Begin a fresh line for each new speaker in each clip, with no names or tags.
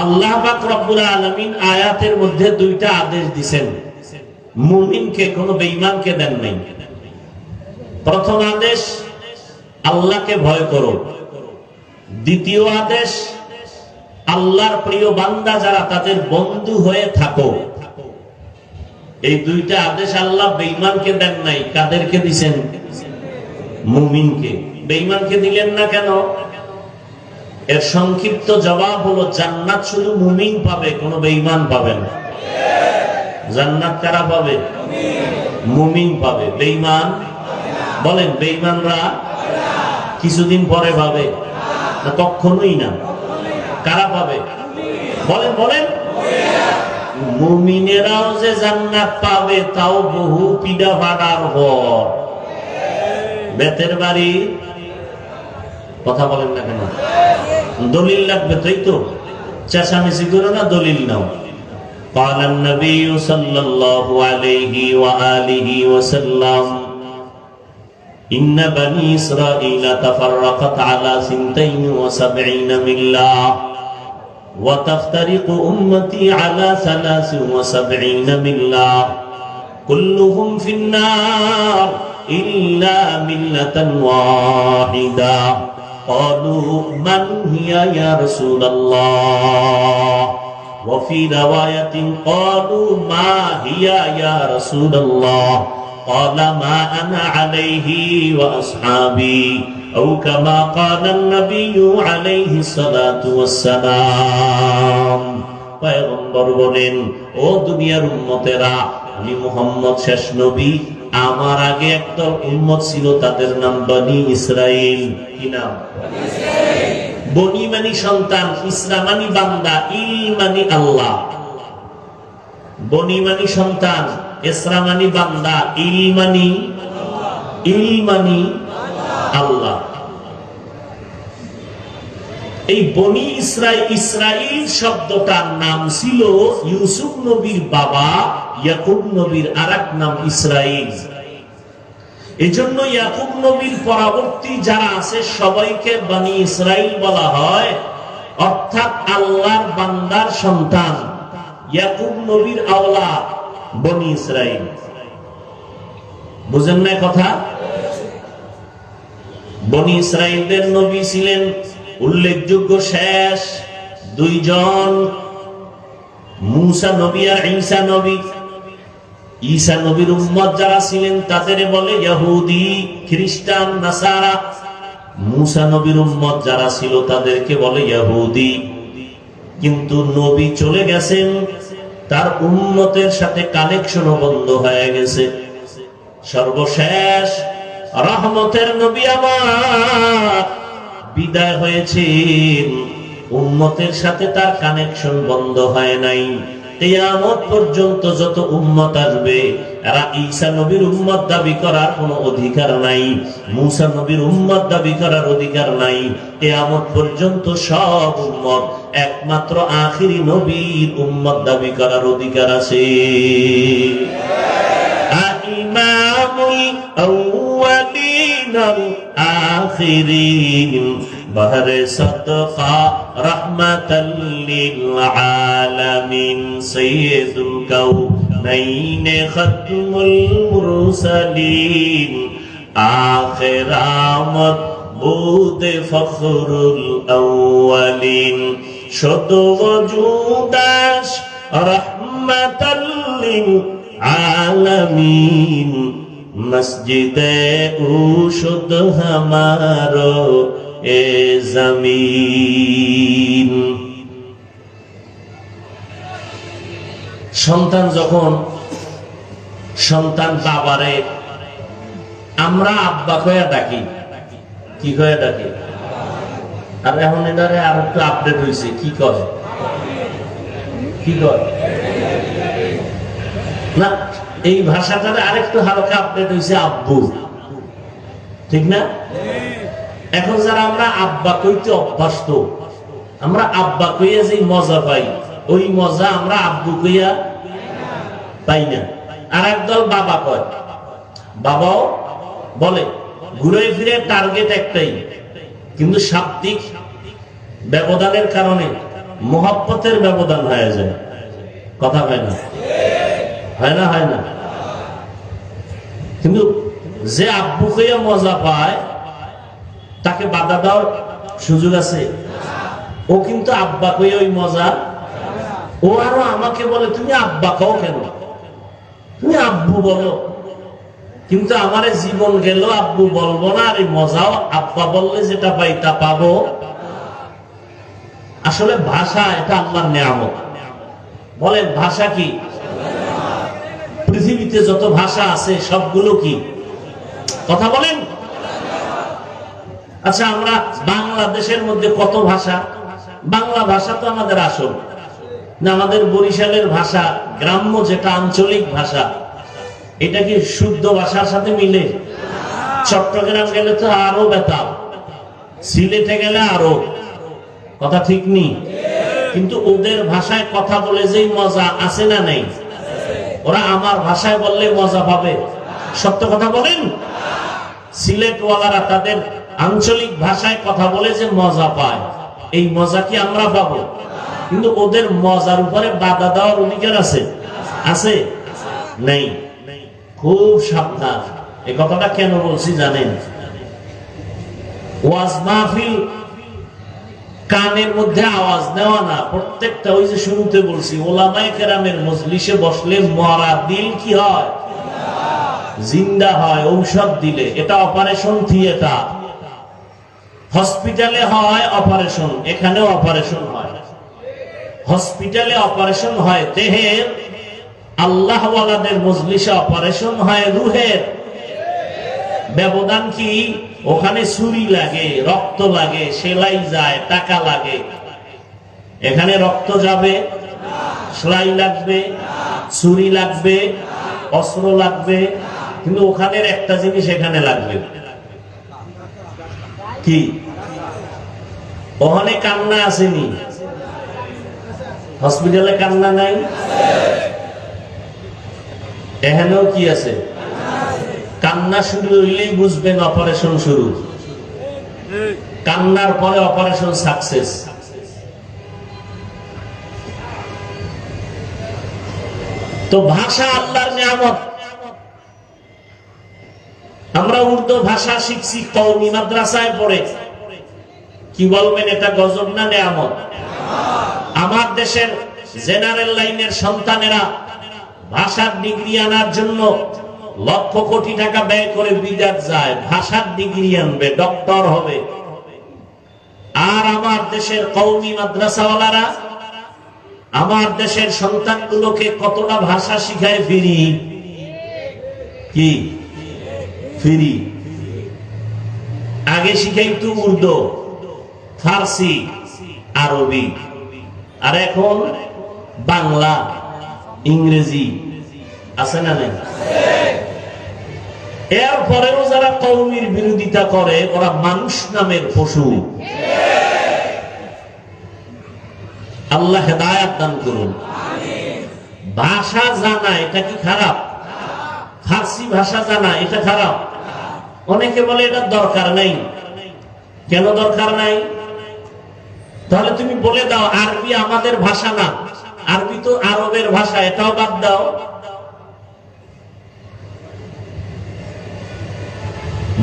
আল্লাহ পাক আয়াতের মধ্যে দুইটা আদেশ দিছেন। মুমিনকে, কোনো বেঈমানকে দেন নাই। প্রথম আদেশ, আল্লাহকে ভয় করো। দ্বিতীয় আদেশ, আল্লাহর প্রিয় বান্দা যারা, তাদের বন্ধু হয়ে থাকো। এই দুইটা আদেশ আল্লাহ বেঈমানকে দেন নাই। কাদেরকে দিছেন? মুমিনকে। বেঈমানকে দিলেন না কেন? এর সংক্ষিপ্ত জবাব হলো, জান্নাত শুধু মুমিন পাবে, কোনো বেঈমান পাবে না। জান্নাত কারা পাবে? মুমিন পাবে। বেঈমান? বলেন, বেঈমানরা কিছুদিন পরে পাবে না কখনোই না? কারা পাবে? বলেন বলেন। মুমিনেরাও যে জান্নাত পাবে, তাও বহু পিডা ভাড়ার পর বেতের বাড়ি কথা বলেন না কেন দলিল লাগবে তাই তো চেঁচামেচি করো না দলিল নাও قال النبي صلى الله عليه وآله وسلم إن بني إسرائيل تفرقت على سنتين وسبعين ملة وتفترق أمتي على ثلاث وسبعين ملة كلهم في النار إلا ملة واحدة قالوا من هي يا رسول الله وفي رواية قالوا ما هي يا رسول الله قال ما أنا عليه وأصحابي أو كما قال النبي عليه الصلاة والسلام পয়গম্বর বলেন ও দুনিয়ার উম্মতেরা আমি মোহাম্মদ শেষ নবী আমার আগে একটা উম্মত ছিল, তাদের নাম বনি ইসরাইল। কি নাম? বনি মানি সন্তান ইসলামানি বান্দা ইমানি মানি আল্লাহ। বনি মানি সন্তান ইসলামানি বান্দা ইমানি মানি, ইল মানি আল্লাহ। এই বনি ইসরাইল ইসরাইল শব্দটার নাম ছিল ইউসুফ নবীর বাবা, ইয়াকুব নবীর আর নাম ইসরাইল। জন্য ইয়াকুব নবীর পরবর্তী যারা আছে, সবাইকে বনি ইসরাইল বলা হয়। অর্থাৎ আল্লাহর বান্দার সন্তান, ইয়াকুব নবীর আওলা বনি ইসরাইল। বুঝেন না কথা? বনি ইসরাইলদের নবী ছিলেন উল্লেখযোগ্য শেষ দুইজন মুসা নবী আর ঈসা নবী। ঈসা নবীর উম্মত যারা ছিলেন তাদের বলে ইহুদি, খ্রিস্টান, নাসারা। মুসা নবীর উম্মত যারা ছিল তাদেরকে বলে ইহুদি। কিন্তু নবী চলে গেছেন, তার উম্মতের সাথে কানেকশনও বন্ধ হয়ে গেছে। সর্বশেষ রহমতের নবী আমার বিদায় হয়েছেন। উম্মতের সাথে তার কানেকশন বন্ধ হয় নাই। পর্যন্ত যত উম্মত আসবে, এরা ঈসা নবীর উম্মত দাবি করার অধিকার নাই। নবীর উম্মত দাবি করার অধিকার নাই। পর্যন্ত সব উম্মত, একমাত্র আখিরি নবীর উম্মত দাবি করার অধিকার আছে। الآخرين بهر صدقة رحمة للعالمين سيد الكونين ختم المرسلين آخر آمد بود فخر الأولين شد وجوداش رحمة للعالمين মসজিদে উষুদ হামার এ জমিন। সন্তান যখন সন্তান বাবারে, আমরা আব্বা কয়া ডাকি। কি হয়ে ডাকি? আর এখন এটারে আর একটু আপডেট হয়েছে কি কয়? কি কয়? না এই ভাষাটারে আরেকটু হালকা আপডেট হয়েছে আব্বু। ঠিক না? এখন যারা আমরা আব্বা কইতে অভ্যস্ত, আমরা আব্বা কইয়া যে মজা পাই, ওই মজা আমরা আব্বু কইয়া পাই না। আর একদল বাবা কয়, বাবাও, বলে, ঘুরে ফিরে টার্গেট একটাই, কিন্তু শাব্দিক ব্যবধানের কারণে মোহাব্বতের ব্যবধান হয়ে যায়। কথা হয় না। হয় না হয় না? কিন্তু যে আব্বু খেয়ে মজা পায়, তাকে বাধা দেওয়ার সুযোগ আছে। ও কিন্তু আব্বা কই ওই মজা। ও আরও আমাকে বলে, তুমি আব্বা কও কেন? তুমি আব্বু বলো। কিন্তু আমার জীবন গেল, আব্বু বলব না, আর মজাও আব্বা বললে যেটা পাই তা পাবো। আসলে ভাষা, এটা আল্লাহর নিয়ামত। বলেন ভাষা কি? পৃথিবীতে যত ভাষা আছে, সবগুলো কি? কথা বলেন। আচ্ছা আমরা বাংলাদেশের মধ্যে কত ভাষা? বাংলা ভাষা তো আমাদের আসল। না, আমাদের বরিশালের ভাষা, গ্রাম্য যেটা আঞ্চলিক ভাষা, এটা কি শুদ্ধ ভাষার সাথে মিলে? চট্টগ্রাম গেলে তো আরও বেতাল, সিলেটে গেলে আরও। কথা ঠিক নেই? কিন্তু ওদের ভাষায় কথা বলে যেই মজা আছে না নেই? ওরা আমার ভাষায় বললে মজা পাবে। সত্য কথা বলেন? সিলেটওয়ালারা তাদের আঞ্চলিক ভাষায় কথা বলে যে মজা পায়। এই মজা কি আমরা পাবো? কিন্তু ওদের মজার উপরে বাধা দেওয়ার অধিকার আছে? আছে? নেই। খুব সাবধান। এ কথাটা কেন বলছি জানেন? ওয়াজ মাহফিল কানের মধ্যে আওয়াজ দেওয়া না, প্রত্যেকটা ওই যে শুরুতে বলছি, ওলামায় কেরামের মজলিসে বসলে মরা দিল কি হয়? জিন্দা হয়, ঔষধ দিলে। এটা অপারেশন থিয়েটার। হসপিটালে হয় অপারেশন, এখানেও অপারেশন হয়। হসপিটালে অপারেশন হয় দেহের, আল্লাহওয়ালাদের মজলিসে অপারেশন হয় রুহের। ব্যবধান কি? ওখানে ছুরি লাগে, রক্ত লাগে, সেলাই যায়, টাকা লাগে। এখানে রক্ত যাবে, সেলাই লাগবে, ছুরি লাগবে, অস্ত্র লাগবে, কিন্তু ওখানের একটা জিনিস এখানে লাগবে। কি? ওখানে কান্না আসেনি? হসপিটালে কান্না নাই? এখানেও কি আছে? কান্না শুরু হইলেই বুঝবেন অপারেশন শুরু। কান্নার পরে অপারেশন সাকসেস। তো ভাষা আল্লাহর নিয়ামত। আমরা উর্দু ভাষা শিখছি কৌমি মাদ্রাসায় পড়ে। কি বলবেন, এটা গজব না নিয়ামত? আমার দেশের জেনারেল লাইনের সন্তানেরা ভাষার ডিগ্রি আনার জন্য লক্ষ কোটি টাকা ব্যয় করে বিদেশ যায়, ভাষার ডিগ্রি আনবে, ডক্টর হবে। আর আমার দেশের কৌমি মাদ্রাসাওয়ালারা, আমার দেশের সন্তানগুলোকে কতটা ভাষা শিখায় ফিরি? কি? ফিরি। আগে শিখাই শিখাইতো উর্দু, ফার্সি, আরবি, আর এখন বাংলা, ইংরেজি, আছে না নাই? এরপরেও যারা কৌমির বিরোধিতা করে, ওরা মানুষ নামের পশু। আল্লাহ হেদায়াত দান করুন। ভাষা জানা, এটা কি খারাপ? ফার্সি ভাষা জানা, এটা খারাপ? অনেকে বলে এটা দরকার নাই। কেন দরকার নাই? তাহলে তুমি বলে দাও, আরবি আমাদের ভাষা না। আরবি তো আরবের ভাষা, এটাও বাদ দাও।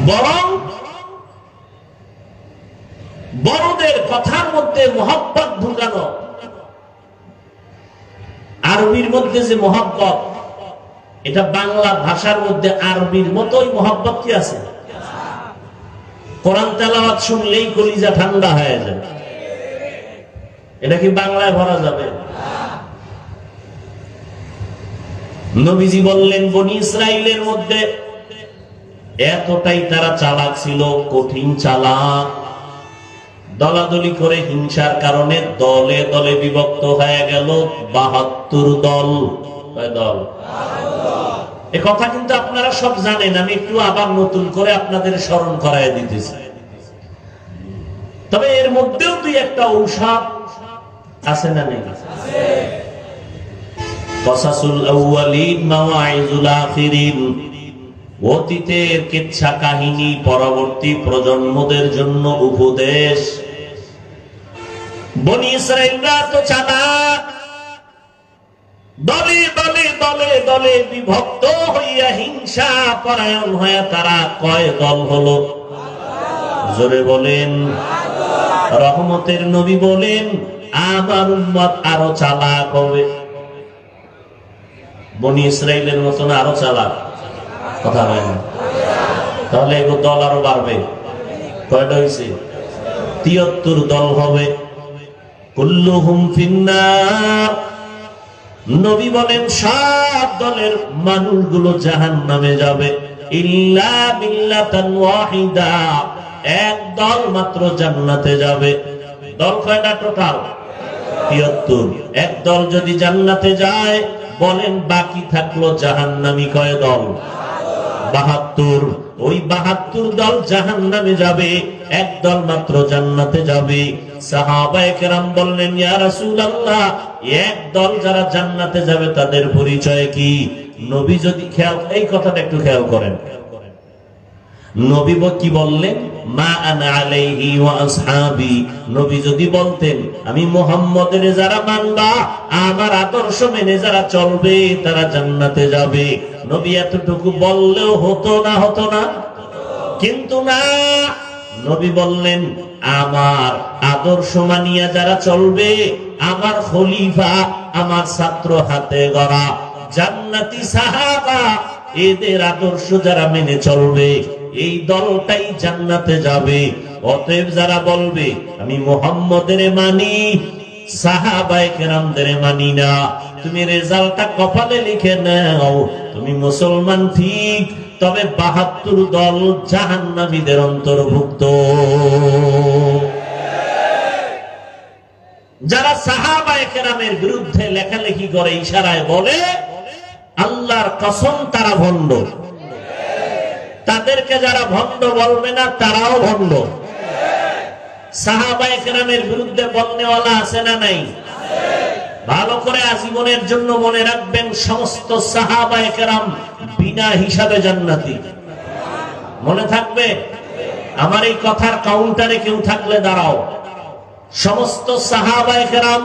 বরং বড়দের কথার মধ্যে মোহাব্বত ঢুকানো, আরবির মধ্যে যে মোহাব্বত, এটা বাংলা ভাষার মধ্যে আরবির মতোই মোহাব্বত কি আছে? কোরআন তেলাওয়াত শুনলেই কলিজা ঠান্ডা হয়ে যায়। এটা কি বাংলায় ভরা যাবে? নবীজি বললেন, বনি ইসরায়েলের মধ্যে এতটাই তারা চালাক ছিল কঠিন চালাক। দলাদলি করে হিংসার কারণে দলে দলে বিভক্ত হয়ে গেল বাহাত্তর দল। দল? এ কথা কিন্তু আপনারা সব জানেন আমি একটু আবার নতুন করে আপনাদের স্মরণ করায় দিতেছি। তবে এর মধ্যেও দুই একটা ঔষধ আছে না নেই? কসাসুল আউয়ালিন মাওয়াইজুল আখিরিন। অতীতের কিচ্ছা কাহিনী পরবর্তী প্রজন্মদের জন্য উপদেশ। বনি ইসরায়েলরা তো চালাক দলে দলে দলে দলে বিভক্ত হইয়া হিংসা পরায়ণ হইয়া তারা কয় দল হলো? জোরে বলেন। রহমতের নবী বলেন, আমার উম্মত আরও চালাক হবে। বনি ইসরায়েলের মতন আরও চালাক। কথা হয় না তাহলে এগুলো দল আরও বাড়বে। কয়টা হয়েছে তিয়াত্তর দল হবে। নবী বলেন সব দলের মানুষগুলো জাহান নামে যাবে এক দল মাত্র জান্নাতে যাবে। দল কয়টা টোটাল? তিয়াত্তর। এক দল যদি জান্নাতে যায়, বলেন বাকি থাকল জাহান্নামী কয় দল? বাহাত্তর, ওই বাহাত্তর দল জাহান নামে যাবে, এক দল মাত্র জান্নাতে যাবে। বললেন, ইয়া রাসূলুল্লাহ, এক দল যারা জান্নাতে যাবে তাদের পরিচয় কি? নবী যদি খেয়াল, এই কথাটা একটু খেয়াল করেন। কি বললেন? যদি বলতেন, আমি মুহাম্মদের যারা মানবা আমার আদর্শ মেনে যারা চলবে, তারা জান্নাতে যাবে। নবী এতটুকু বললেও হতো না হতো না। কিন্তু না, নবী বললেন, আমার আদর্শ মানিয়া যারা চলবে, আমার খলিফা, আমার ছাত্র হাতে গড়া, জান্নাতি সাহাবা, এদের আদর্শ যারা মেনে চলবে, এই দলটাই জান্নাতে যাবে। অতএব যারা বলবে, আমি মোহাম্মদের মানি সাহাবায়ে কেরামদের মানি না তুমি রেজাল্টটা কপালে লিখে নাও। তুমি মুসলমান ঠিক, তবে বাহাত্তর দল জাহান্নামীদের অন্তর্ভুক্ত। যারা সাহাবায়ে কেরামের বিরুদ্ধে লেখালেখি করে, ইশারায় বলে, আল্লাহর কসম তারা ভণ্ড। তাদেরকে যারা ভণ্ড বলবে না, তারাও ভণ্ড। সাহাবায়ে কেরামের বিরুদ্ধে বলনেওয়ালা আছে না নাই? ভালো করে আজীবনের জন্য মনে রাখবেন, সমস্ত সাহাবায়ে কেরাম বিনা হিসাবে জান্নাতি। মনে থাকবে? আমার এই কথার কাউন্টারে কেউ থাকলে দাঁড়াও। সমস্ত সাহাবায়ে কেরাম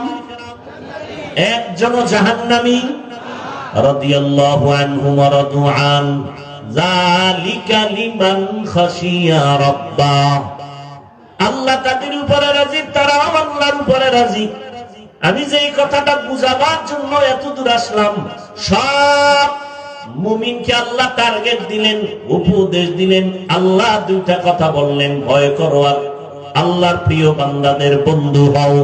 একজনও জাহান্নামী, রাদিয়াল্লাহু আনহুম ওয়া রাদু আন আল্লাহ তাদের উপরে রাজি, তারাও আল্লাহর উপরে রাজি। আমি যে এই কথাটা বুঝাবার জন্য এত দূর আসলাম, সব মুমিনকে আল্লাহ টার্গেট দিলেন, উপদেশ দিলেন, আল্লাহ দুইটা কথা বললেন, ভয় করো আর, আল্লাহর প্রিয় বান্দাদের বন্ধু হও।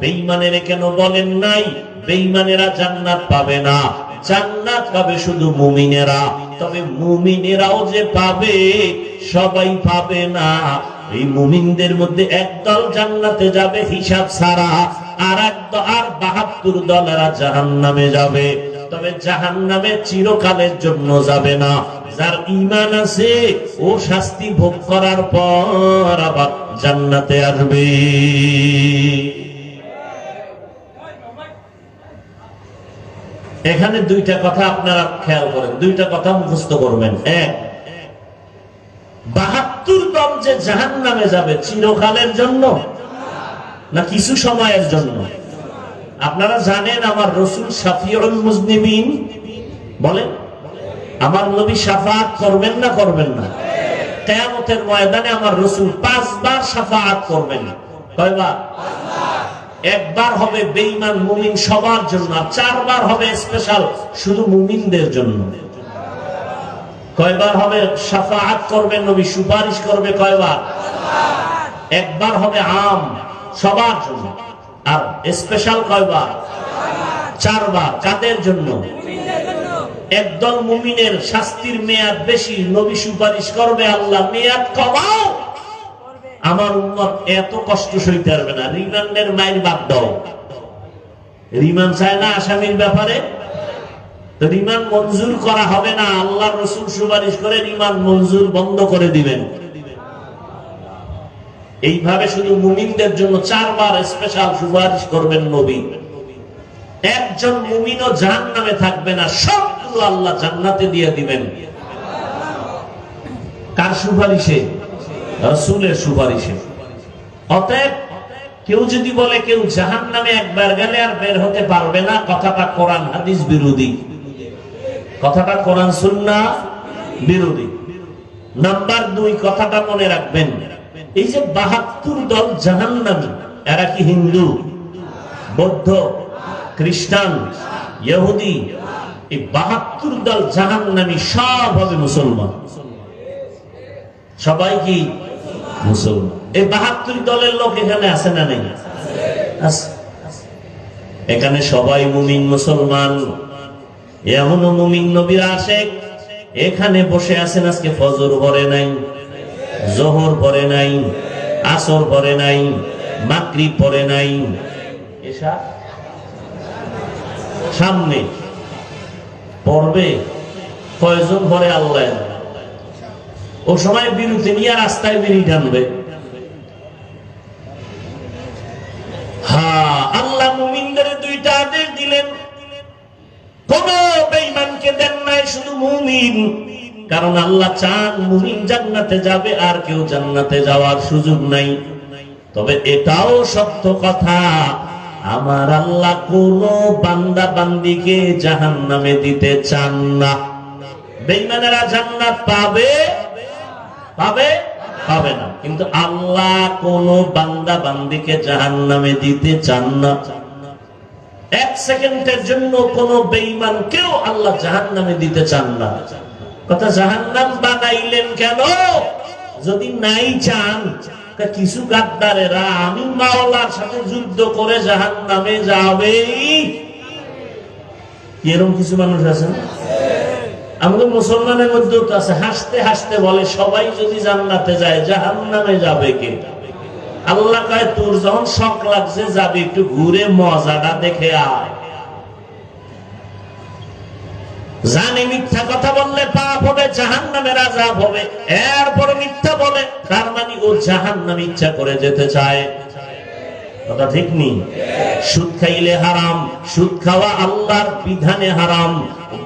বেঈমানের কেন বলেন নাই? বেঈমানেরা জান্নাত পাবে না। জান্নাত পাবে শুধু মুমিনেরা। তবে মুমিনেরাও যে পাবে, সবাই পাবে না। এই মুমিনদের মধ্যে একদল জান্নাতে যাবে হিসাব ছাড়া, আর এক আর বাহাত্তর দলেরা জাহান নামে যাবে। তবে জাহান নামে চিরকালের জন্য যাবে না। যার ইমান আছে, ও শাস্তি ভোগ করার পর আবার জান্নাতে আসবে। এখানে দুইটা কথা আপনারা খেয়াল করেন। দুইটা কথা মুখস্থ করবেন। এক, বাহাত্তর দল যে জাহান নামে যাবে চিরকালের জন্য না কিছু সময়ের জন্য? আপনারা জানেন আমার রসুল শাফিউল মুজনিমিন বলেন, আমার নবী সাফাত করবেন না করবেন না? কেয়ামতের ময়দানে আমার রসুল পাঁচবার সাফাত করবেন। কয়বার? একবার হবে বেঈমান মুমিন সবার জন্য, আর চারবার হবে স্পেশাল শুধু মুমিনদের জন্য। কয়বার হবে? সাফাআত করবে নবী সুপারিশ করবে কয়বার? একবার হবে আম সবার জন্য। আর স্পেশাল কয়বার? চারবার। কাদের জন্য? একদল মুমিনের শাস্তির মেয়াদ বেশি নবী সুপারিশ করবে আল্লাহ মেয়াদ কমাও। আমার উম্মত এত কষ্ট সইতে পারবে না। রিমান্ডের মাইল বাদ দাও। রিমান্ড চায় না আসামির ব্যাপারে? রিমান্ড মঞ্জুর করা হবে না আল্লাহ রসুল সুপারিশ করে রিমান্ড মঞ্জুর বন্ধ করে দিবেন। এইভাবে শুধু মুমিনদের জন্য চারবার স্পেশাল সুপারিশ করবেন নবী। একজন মুমিনও জাহান নামে থাকবে না, সবগুলো আল্লাহ জান্নাতে দিয়ে দিবেন। কার সুপারিশে? রসুলের সুপারিশে। অতএব কেউ যদি বলে কেউ জাহান নামে একবার গেলে আর বের হতে পারবে না, কথাটা কোরআন হাদিস বিরোধী। কথাটা কোরআন, সুন্না, বিরোধী। নাম্বার দুই, কথাটা মনে রাখবেন, এই যে বাহাত্তর দল জাহান নামী এরা কি হিন্দু, বৌদ্ধ, খ্রিস্টান, ইহুদি, এই বাহাত্তর দল সব হবে মুসলমান। সবাই কি মুসলমান? এই বাহাত্তর দলের লোক এখানে আছে না নেই? এখানে সবাই মুমিন মুসলমান। এমনও মুমিন নবীর আশেক এখানে বসে আছেন আজকে ফজর পরে নাই, জোহর পরে নাই, আসর পরে নাই মাকরি পরে নাই। সামনে পড়বে, কয়জন পরে আল্লাহ? ও সময় বিরতি নিয়ে রাস্তায় বেরিয়ে টানবে। হা, আল্লাহ মুমিনদের দুইটা আদেশ দিলেন কোন বেঈমানকে দেন নাই শুধু মুমিন, কারণ আল্লাহ চান মুমিন জান্নাতে যাবে আর কেউ জান্নাতে যাওয়ার সুযোগ নাই। তবে এটাও সত্য কথা, আমার আল্লাহ কোন বান্দা বান্দিকে জাহান নামে দিতে চান না। বেঈমানেরা জান্নাত পাবে? পাবে? পাবে না। কিন্তু আল্লাহ কোন বান্দা বান্দিকে জাহান নামে দিতে চান না। এক সেকেন্ডের জন্য কোন বেঈমান কেউ আল্লাহ জাহান নামে দিতে চান না। কথা জাহান নাম বানাইলেন কেন? যদি নাই চান কিছু গাদ্দারেরা আমি মাওলার সাথে যুদ্ধ করে জাহান নামে যাবে এরকম কিছু মানুষ আছে? আমাদের মুসলমানের মধ্যেও তো আছে, হাসতে হাসতে বলে, সবাই যদি জান্নাতে যায় জাহান নামে যাবে কে? আল্লাহ কয় তোর যখন শখ লাগছে, যাবি একটু ঘুরে, মজাটা দেখে আয়। জানে মিথ্যা কথা বললে পাপ হবে জাহান নামের আজাব হবে। এরপরে মিথ্যা বলে, তার মানে ও জাহান নাম ইচ্ছা করে যেতে চায়। কথা ঠিক নেই। সুদ খাইলে হারাম, সুদ খাওয়া আল্লাহর বিধানে হারাম,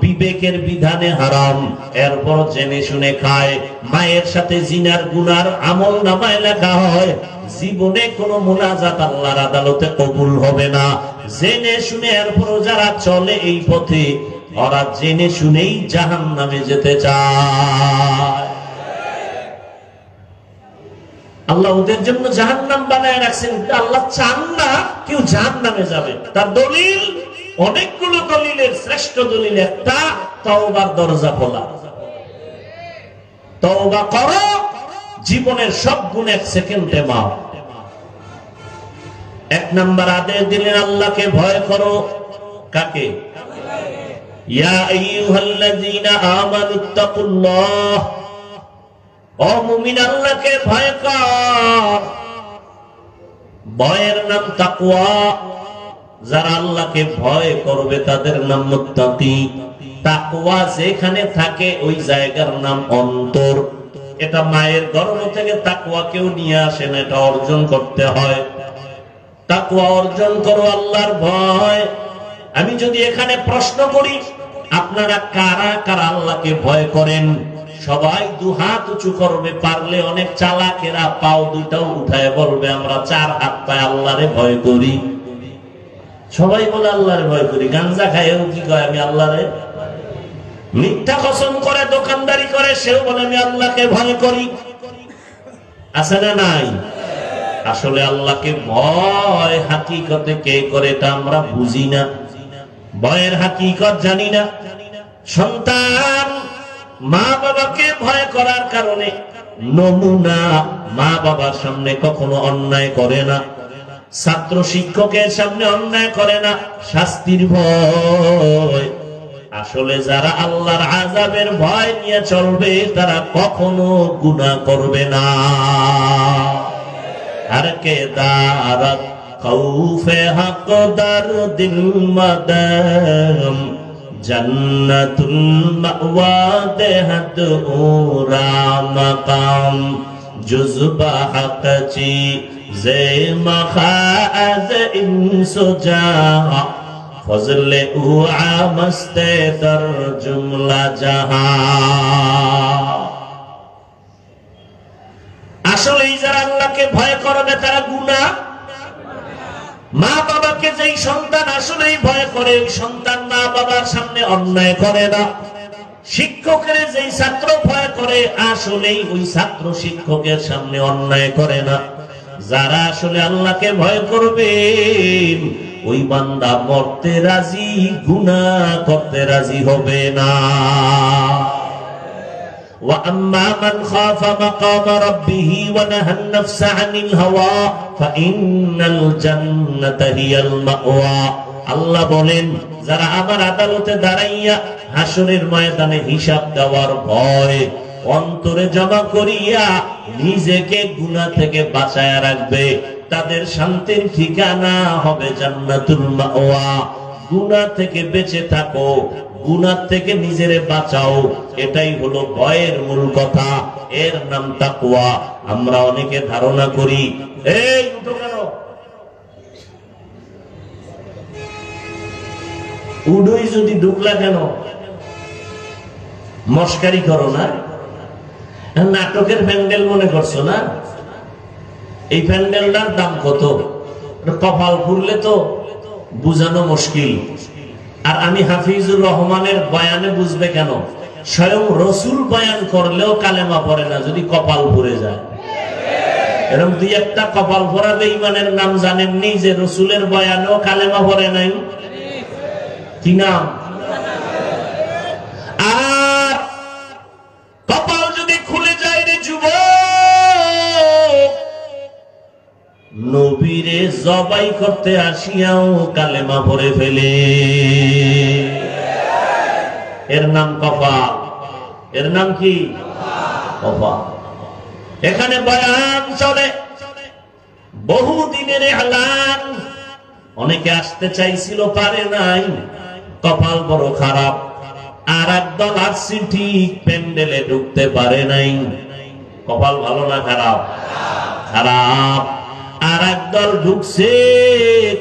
বিবেকের বিধানে হারাম। এরপর জেনে শুনে খায়, মায়ের সাথে জিনার গুনার আমল নামায় লেখা হয়, জীবনে কোন মোনাজাত আল্লাহর আদালতে কবুল হবে না। জেনে শুনে এরপর যারা চলে এই পথে, ওরা জেনে শুনেই জাহান নামে যেতে চায়। আল্লাহ ওদের জন্য জাহান নাম বানায় রাখছেন। আল্লাহ চান না কেউ জাহান নামে যাবে। তার দলিল, অনেকগুলো দলিলের, শ্রেষ্ঠ দলিল একটা, তওবার দরজা খোলা। তওবা করো, জীবনের সব গুণ এক সেকেন্ডে মাও এক নাম্বার আদেশ দিলেন আল্লাহকে, ভয় করো। কাকে? ইয়া আইয়ুহাল্লাযীনা আমানুত্তাকুল্লাহ ও মুমিন আল্লাহকে ভয় কর। ভয়ের নাম তাকুয়া যারা আল্লাহকে ভয় করবে, তাদের নাম মুত্তাকি। তাকুয়া যেখানে থাকে, ওই জায়গার নাম অন্তর। এটা মায়ের গর্ভ থেকে তাকুয়া কেউ নিয়ে আসেন এটা অর্জন করতে হয়। তাকুয়া অর্জন করো আল্লাহর ভয়। আমি যদি এখানে প্রশ্ন করি, আপনারা কারা কারা আল্লাহকে ভয় করেন? সবাই দু হাত উঁচু করবে, পারলে অনেক চালাকেরা পাও দুটাও উঠায় বলবে, আমরা চার হাত পায় আল্লাহরে ভয় করি। সবাই বলে, আল্লাহরে ভয় করি। গাঞ্জা খাইও কি কয়, আমি আল্লাহরে মিথ্যা কসম করে দোকানদারি করে, সেও বলে, আমি আল্লাহকে ভয় করি। আছে না নাই? আসলে আল্লাহকে ভয় হাকিকতে কে করে এটা আমরা বুঝি না। ভয়ের হাকিকত জানি না। সন্তান মা বাবাকে ভয় করার কারণে নমুনা মা বাবার সামনে কখনো অন্যায় করে না। ছাত্র শিক্ষকের সামনে অন্যায় করে না, শাস্তির ভয়। আসলে যারা আল্লাহর আজাবের ভয় নিয়ে চলবে, তারা কখনো গুণা করবে না। আর কে দারাত খৌফে হক দার দিল মাদাম জান্নাতুল মাওয়া দেহাত ওরা মাকাম জুজবা হাকচি জে মাখা আজ ইনসু জা ফজলে উআ মস্তে দর জুমলা জাহা। আসলেই যারা আল্লাহকে ভয় করবে, তারা গুনাহ মা বাবাকে যেই সন্তান আসলেই ভয় করে, ওই সন্তান মা বাবার সামনে অন্যায় করে না। শিক্ষকের যেই ছাত্র ভয় করে, আসলেই ওই ছাত্র শিক্ষকের সামনে অন্যায় করে না। যারা আসলে আল্লাহকে ভয় করবে, ওই বান্দা মরতে রাজি গুণা করতে রাজি হবে না। وأما من خاف مقام ربه ونهى النفس عن الهوى فإن الجنة هي المأوى আল্লাহ বলেন যারা আমার আদালতে দাঁড়াইয়া হাসরের ময়দানে হিসাব দেওয়ার ভয় অন্তরে জমা করিয়া নিজেকে গুণা থেকে বাঁচায় রাখবে তাদের শান্তির ঠিকানা হবে জান্নাতুল মাওয়া গুণা থেকে বেঁচে থাকো গুনার থেকে নিজেরে বাঁচাও, এটাই হলো ভয়ের মূল কথা। এর নাম তাকুয়া আমরা অনেকে ধারণা করি, এই উডই যদি ঢুকলা কেন? মস্কারি করো না। নাটকের প্যান্ডেল মনে করছ না? এই প্যান্ডেলটার দাম কত? কপাল ফুরলে তো বুঝানো মুশকিল। আর আমি হাফিজুর রহমানের বয়ানে বুঝবে কেন? স্বয়ং রসুল বয়ান করলেও কালেমা পড়ে না, যদি কপাল ভরে যায়। এরকম দুই একটা কপাল ভরা বেঈমানের নাম জানেননি যে রসুলের বয়ানেও কালেমা পড়ে নাই? কি নাম? নবীরে জবাই করতে আসিয়াও কালেমা পড়ে ফেলে। এর নাম কফা। এর নাম কি? কপাল এখানে বয়ান চলে। বহু দিনের এলান। অনেকে আসতে চাইছিল, পারে নাই। কপাল বড় খারাপ। আর একদল আসছি ঠিক প্যান্ডেলে ঢুকতে পারে নাই। কপাল ভালো না খারাপ? খারাপ। আর একদল ঢুকছে,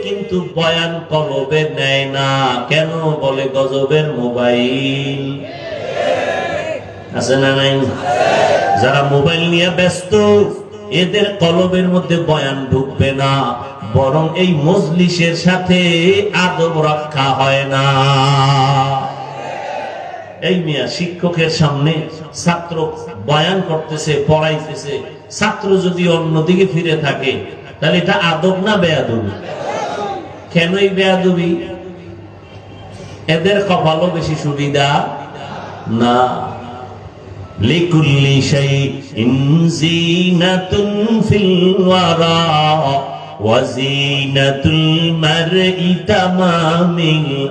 কিন্তু বয়ান কলবে নেয় না। কেন বলে গজবের মোবাইল? আছে না নাই? যারা মোবাইল নিয়ে ব্যস্ত, এদের কলবের মধ্যে বয়ান ঢুকবে না। বরং এই মজলিসের সাথে আদব রক্ষা হয় না। এই মিয়া শিক্ষকের সামনে ছাত্র বয়ান করতেছে, পড়াইতেছে। ছাত্র যদি অন্যদিকে ফিরে থাকে তাহলে এটা আদব না বেয়াদবি? কেনই বেয়াদবি? এদের কপালও বেশি সুবিধা না। লিকুল্লি শাইইন জিনাতুন ফিল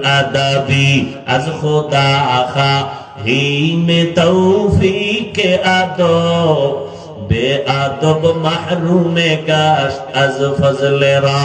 আদাবি। আদব। বে আদব মাহরুমে কাশ আজ ফজলে রা